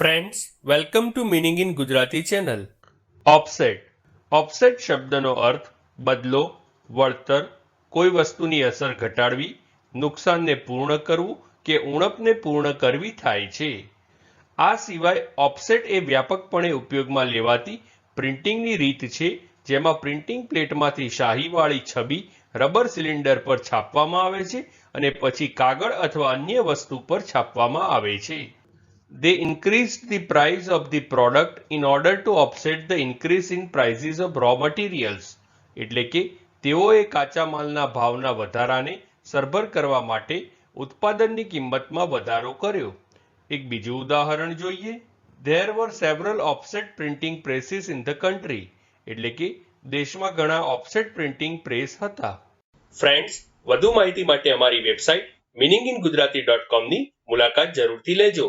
Friends welcome to meaning in Gujarati channel offset offset શબ્દનો અર્થ બદલો, વળતર, કોઈ વસ્તુની અસર ઘટાડવી, નુકસાનને પૂર્ણ કરવું કે ઉણપને પૂર્ણ કરવી થાય છે. આ સિવાય ઓફસેટ એ વ્યાપકપણે ઉપયોગમાં લેવાતી પ્રિન્ટિંગની રીત છે, જેમાં પ્રિન્ટિંગ પ્લેટમાંથી શાહીવાળી છબી રબર સિલિન્ડર પર છાપવામાં આવે છે અને પછી કાગળ અથવા અન્ય વસ્તુ પર છાપવામાં આવે છે. They increased the price of the product in order to offset the increase in prices of raw materials એટલે કે તેઓએ કાચા માલના ભાવના વધારાને સરભર કરવા માટે ઉત્પાદનની કિંમતમાં વધારો કર્યો એક બીજું ઉદાહરણ જોઈએ there were several offset printing presses in the country એટલે કે દેશમાં ઘણા ઓફસેટ પ્રિન્ટિંગ પ્રેસ હતા ફ્રેન્ડ્સ વધુ માહિતી માટે અમારી website meaning in Gujarati dot કોમની મુલાકાત જરૂરથી લેજો